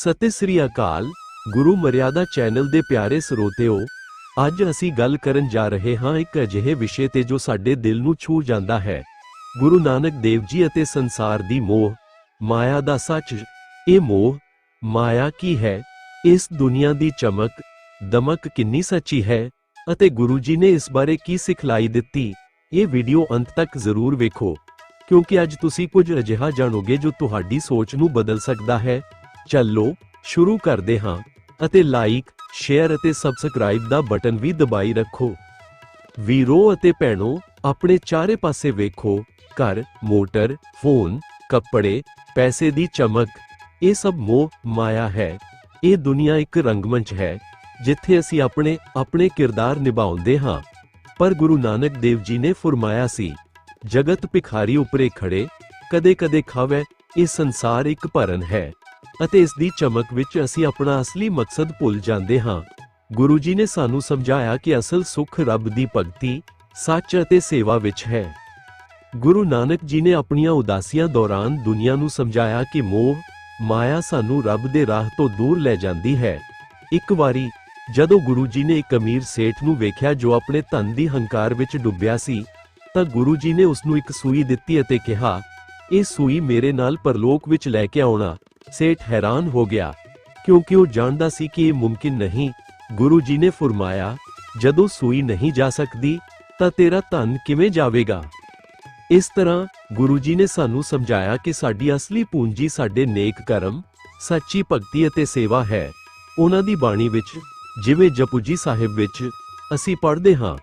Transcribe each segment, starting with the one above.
ਸਤਿ ਸ੍ਰੀ ਅਕਾਲ, ਗੁਰੂ ਮਰਿਆਦਾ ਚੈਨਲ ਦੇ ਪਿਆਰੇ ਸਰੋਤਿਓ। ਅੱਜ ਅਸੀਂ ਗੱਲ ਕਰਨ ਜਾ ਰਹੇ ਹਾਂ ਇੱਕ ਅਜਿਹੇ ਵਿਸ਼ੇ ਤੇ ਜੋ ਸਾਡੇ ਦਿਲ ਨੂੰ ਛੂ ਜਾਂਦਾ ਹੈ। ਗੁਰੂ ਨਾਨਕ ਦੇਵ ਜੀ ਅਤੇ ਸੰਸਾਰ ਦੀ ਮੋਹ, ਮਾਇਆ ਦਾ ਸੱਚ। ਇਹ ਮੋਹ, ਮਾਇਆ ਕੀ ਹੈ? ਇਸ ਦੁਨੀਆ ਦੀ ਚਮਕ, ਦਮਕ ਕਿੰਨੀ ਸੱਚੀ ਹੈ? ਅਤੇ ਗੁਰੂ ਜੀ ਨੇ ਇਸ ਬਾਰੇ ਕੀ ਸਿਖਲਾਈ ਦਿੱਤੀ? ਇਹ ਵੀਡੀਓ ਅੰਤ ਤੱਕ ਜ਼ਰੂਰ ਵੇਖੋ। ਕਿਉਂਕਿ ਅੱਜ ਤੁਸੀਂ ਕੁਝ ਅਜਿਹਾ ਜਾਣੋਗੇ ਜੋ ਤੁਹਾਡੀ ਸੋਚ ਨੂੰ ਬਦਲ ਸਕਦਾ ਹੈ। ਚੱਲੋ, ਸ਼ੁਰੂ ਕਰਦੇ ਹਾਂ ਅਤੇ ਲਾਈਕ ਸ਼ੇਅਰ ਅਤੇ ਸਬਸਕ੍ਰਾਈਬ ਦਾ ਬਟਨ ਵੀ ਦਬਾਈ ਰੱਖੋ। ਵੀਰੋ ਅਤੇ ਭੈਣੋ, ਆਪਣੇ ਚਾਰੇ ਪਾਸੇ ਵੇਖੋ, ਘਰ, ਮੋਟਰ, ਫੋਨ, ਕੱਪੜੇ, ਪੈਸੇ ਦੀ ਚਮਕ, ਇਹ ਸਭ ਮੋਹ, ਮਾਇਆ ਹੈ। ਇਹ ਦੁਨੀਆ ਇੱਕ ਰੰਗਮੰਚ ਹੈ, ਜਿੱਥੇ ਅਸੀਂ ਆਪਣੇ ਆਪਣੇ ਕਿਰਦਾਰ ਨਿਭਾਉਂਦੇ ਹਾਂ। ਪਰ ਗੁਰੂ ਨਾਨਕ ਦੇਵ ਜੀ ਨੇ ਫਰਮਾਇਆ ਸੀ, ਜਗਤ ਭਿਖਾਰੀ ਉਪਰੇ ਖੜੇ ਕਦੇ ਕਦੇ ਖਾਵੇ, ਇਹ ਸੰਸਾਰ ਇੱਕ ਭਰਨ ਹੈ। ਅਤੇ ਇਸ ਦੀ ਚਮਕ ਵਿੱਚ ਅਸੀਂ ਆਪਣਾ ਅਸਲੀ ਮਕਸਦ ਭੁੱਲ ਜਾਂਦੇ ਹਾਂ। ਗੁਰੂ ਜੀ ਨੇ ਸਾਨੂੰ ਸਮਝਾਇਆ ਕਿ ਅਸਲ ਸੁੱਖ ਰੱਬ ਦੀ ਭਗਤੀ, ਸੱਚ ਅਤੇ ਸੇਵਾ ਵਿੱਚ ਹੈ। ਗੁਰੂ ਨਾਨਕ ਜੀ ਨੇ ਆਪਣੀਆਂ ਉਦਾਸੀਆਂ ਦੌਰਾਨ ਦੁਨੀਆ ਨੂੰ ਸਮਝਾਇਆ ਕਿ ਮੋਹ, ਮਾਇਆ ਸਾਨੂੰ ਰੱਬ ਦੇ ਰਾਹ ਤੋਂ ਦੂਰ ਲੈ ਜਾਂਦੀ ਹੈ। ਇੱਕ ਵਾਰੀ, ਜਦੋਂ ਗੁਰੂ ਜੀ ਨੇ ਇੱਕ ਅਮੀਰ ਸੇਠ ਨੂੰ ਵੇਖਿਆ ਜੋ ਆਪਣੇ ਧਨ ਦੀ ਹੰਕਾਰ ਵਿੱਚ ਡੁੱਬਿਆ ਸੀ, ਤਾਂ ਗੁਰੂ ਜੀ ਨੇ ਉਸ ਨੂੰ ਇੱਕ ਸੂਈ ਦਿੱਤੀ ਅਤੇ ਕਿਹਾ, ਇਹ ਸੂਈ ਮੇਰੇ ਨਾਲ ਪਰਲੋਕ ਵਿੱਚ ਲੈ ਕੇ ਆਉਣਾ। ਸੇਠ ਹੈਰਾਨ ਹੋ ਗਿਆ, ਕਿਉਂਕਿ ਉਹ ਜਾਣਦਾ ਸੀ ਕਿ ਇਹ ਮੁਮਕਿਨ ਨਹੀਂ। ਗੁਰੂ ਜੀ ਨੇ ਫਰਮਾਇਆ, ਜਦੋਂ ਸੂਈ ਨਹੀਂ ਜਾ ਸਕਦੀ, ਤਾਂ ਤੇਰਾ ਧਨ ਕਿਵੇਂ ਜਾਵੇਗਾ? ਇਸ ਤਰ੍ਹਾਂ ਗੁਰੂ ਜੀ ਨੇ ਸਾਨੂੰ ਸਮਝਾਇਆ ਕਿ ਸਾਡੀ ਅਸਲੀ ਪੂੰਜੀ ਸਾਡੇ ਨੇਕ ਕਰਮ, ਸੱਚੀ ਭਗਤੀ ਅਤੇ ਸੇਵਾ ਹੈ। ਉਹਨਾਂ ਦੀ ਬਾਣੀ ਵਿੱਚ, ਜਿਵੇਂ ਜਪੂਜੀ ਸਾਹਿਬ ਵਿੱਚ ਅਸੀਂ ਪੜ੍ਹਦੇ ਹਾਂ,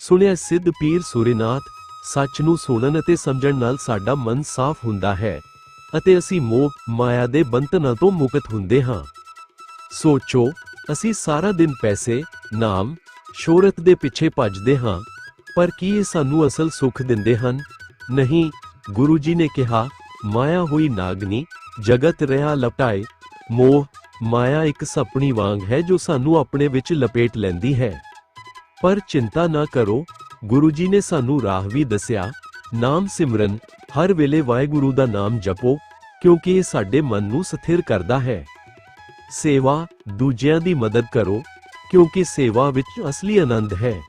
ਸੁਣਿਆ ਸਿੱਧ ਪੀਰ ਸੁਰੇਨਾਥ ਸੱਚ ਨੂੰ ਸੁਣਨ ਅਤੇ ਸਮਝਣ ਨਾਲ ਸਾਡਾ ਮਨ ਸਾਫ਼ ਹੁੰਦਾ ਹੈ। ਅਤੇ ਅਸੀਂ ਮੋਹ, ਮਾਇਆ ਦੇ ਬੰਧਨਾਂ ਤੋਂ ਮੁਕਤ ਹੁੰਦੇ ਹਾਂ। ਸੋਚੋ, ਅਸੀਂ ਸਾਰਾ ਦਿਨ ਪੈਸੇ, ਨਾਮ, ਸ਼ੋਹਰਤ ਦੇ ਪਿੱਛੇ ਭੱਜਦੇ ਹਾਂ, ਪਰ ਕੀ ਇਹ ਸਾਨੂੰ ਅਸਲ ਸੁੱਖ ਦਿੰਦੇ ਹਨ? ਨਹੀਂ, ਗੁਰੂ ਜੀ ਨੇ ਕਿਹਾ, ਮਾਇਆ ਹੋਈ ਨਾਗਨੀ, ਜਗਤ ਰਹਾ ਲਪਟਾਏ, ਮੋਹ, ਮਾਇਆ ਇੱਕ ਸਪਣੀ ਵਾਂਗ ਹੈ ਜੋ ਸਾਨੂੰ ਆਪਣੇ ਵਿੱਚ ਲਪੇਟ ਲੈਂਦੀ ਹੈ। ਪਰ ਚਿੰਤਾ ਨਾ ਕਰੋ, ਗੁਰੂ ਜੀ ਨੇ ਸਾਨੂੰ ਰਾਹ ਵੀ ਦੱਸਿਆ, ਨਾਮ ਸਿਮਰਨ, ਹਰ ਵੇਲੇ ਵਾਹਿਗੁਰੂ ਦਾ ਨਾਮ ਜਪੋ ਕਿਉਂਕਿ ਇਹ ਸਾਡੇ ਮਨ ਨੂੰ ਸਥਿਰ ਕਰਦਾ ਹੈ। ਸੇਵਾ ਦੂਜਿਆਂ ਦੀ ਮਦਦ ਕਰੋ, ਕਿਉਂਕਿ ਸੇਵਾ ਵਿੱਚ ਅਸਲੀ ਆਨੰਦ ਹੈ।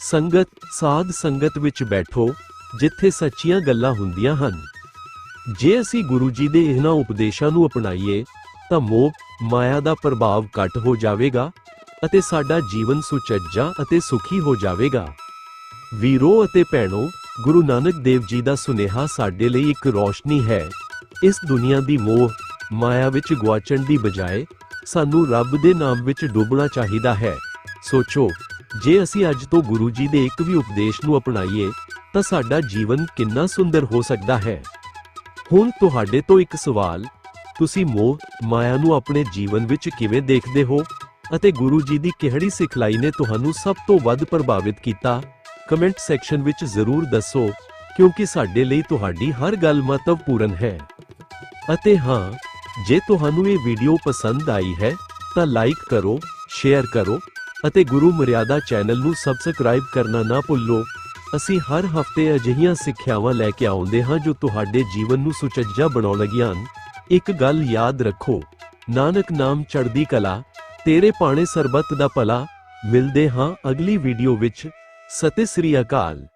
ਸੰਗਤ, ਸਾਧ ਸੰਗਤ ਵਿੱਚ ਬੈਠੋ, ਜਿੱਥੇ ਸੱਚੀਆਂ ਗੱਲਾਂ ਹੁੰਦੀਆਂ ਹਨ। ਜੇ ਅਸੀਂ ਗੁਰੂ ਜੀ ਦੇ ਇਹਨਾਂ ਉਪਦੇਸ਼ਾਂ ਨੂੰ ਅਪਣਾਈਏ, ਤਾਂ ਮੋਹ, ਮਾਇਆ ਦਾ ਪ੍ਰਭਾਵ ਘਟ ਹੋ ਜਾਵੇਗਾ ਅਤੇ ਸਾਡਾ ਜੀਵਨ ਸੁਚੱਜਾ ਅਤੇ ਸੁਖੀ ਹੋ ਜਾਵੇਗਾ। ਵੀਰੋ ਅਤੇ ਭੈਣੋ, ਗੁਰੂ ਨਾਨਕ ਦੇਵ ਜੀ ਦਾ ਸੁਨੇਹਾ ਸਾਡੇ ਲਈ ਇੱਕ ਰੋਸ਼ਨੀ ਹੈ। ਇਸ ਦੁਨੀਆ ਦੀ ਮੋਹ ਮਾਇਆ ਵਿੱਚ ਗੁਆਚਣ ਦੀ ਬਜਾਏ ਸਾਨੂੰ ਰੱਬ ਦੇ ਨਾਮ ਵਿੱਚ ਡੁੱਬਣਾ ਚਾਹੀਦਾ ਹੈ। ਸੋਚੋ, ਜੇ ਅਸੀਂ ਅੱਜ ਤੋਂ ਗੁਰੂ ਜੀ ਦੇ ਇੱਕ ਵੀ ਉਪਦੇਸ਼ ਨੂੰ ਅਪਣਾਈਏ, ਤਾਂ ਸਾਡਾ ਜੀਵਨ ਕਿੰਨਾ ਸੁੰਦਰ ਹੋ ਸਕਦਾ ਹੈ। ਹੁਣ ਤੁਹਾਡੇ ਤੋਂ ਇੱਕ ਸਵਾਲ, ਤੁਸੀਂ ਮੋਹ, ਮਾਇਆ ਨੂੰ ਆਪਣੇ ਜੀਵਨ ਵਿੱਚ ਕਿਵੇਂ ਦੇਖਦੇ ਹੋ? ਅਤੇ ਗੁਰੂ ਜੀ ਦੀ ਕਿਹੜੀ ਸਿਖਲਾਈ ਨੇ ਤੁਹਾਨੂੰ ਸਭ ਤੋਂ ਵੱਧ ਪ੍ਰਭਾਵਿਤ ਕੀਤਾ? ਕਮੈਂਟ ਸੈਕਸ਼ਨ ਵਿੱਚ ਜ਼ਰੂਰ ਦੱਸੋ, ਕਿਉਂਕਿ ਸਾਡੇ ਲਈ ਤੁਹਾਡੀ ਹਰ ਗੱਲ ਮਹੱਤਵਪੂਰਨ ਹੈ। ਅਤੇ ਹਾਂ, ਜੇ ਤੁਹਾਨੂੰ ਇਹ ਵੀਡੀਓ ਪਸੰਦ ਆਈ ਹੈ, ਤਾਂ ਲਾਈਕ ਕਰੋ ਸ਼ੇਅਰ ਕਰੋ ਅਤੇ ਗੁਰੂ ਮਰਿਆਦਾ ਚੈਨਲ ਨੂੰ ਸਬਸਕ੍ਰਾਈਬ ਕਰਨਾ ਨਾ ਭੁੱਲੋ। ਅਸੀਂ ਹਰ ਹਫ਼ਤੇ ਅਜਿਹੀਆਂ ਸਿੱਖਿਆਵਾਂ ਲੈ ਕੇ ਆਉਂਦੇ ਹਾਂ ਜੋ ਤੁਹਾਡੇ ਜੀਵਨ ਨੂੰ ਸੁਚੱਜਾ ਬਣਾਉਣਗੀਆਂ ਹਨ। ਇੱਕ ਗੱਲ ਯਾਦ ਰੱਖੋ, ਨਾਨਕ ਨਾਮ ਚੜ੍ਹਦੀ ਕਲਾ, ਤੇਰੇ ਪਾਣੇ ਸਰਬੱਤ ਦਾ ਭਲਾ। ਮਿਲਦੇ ਹਾਂ ਅਗਲੀ ਵੀਡੀਓ ਵਿੱਚ। ਸਤਿ ਸ੍ਰੀ ਅਕਾਲ।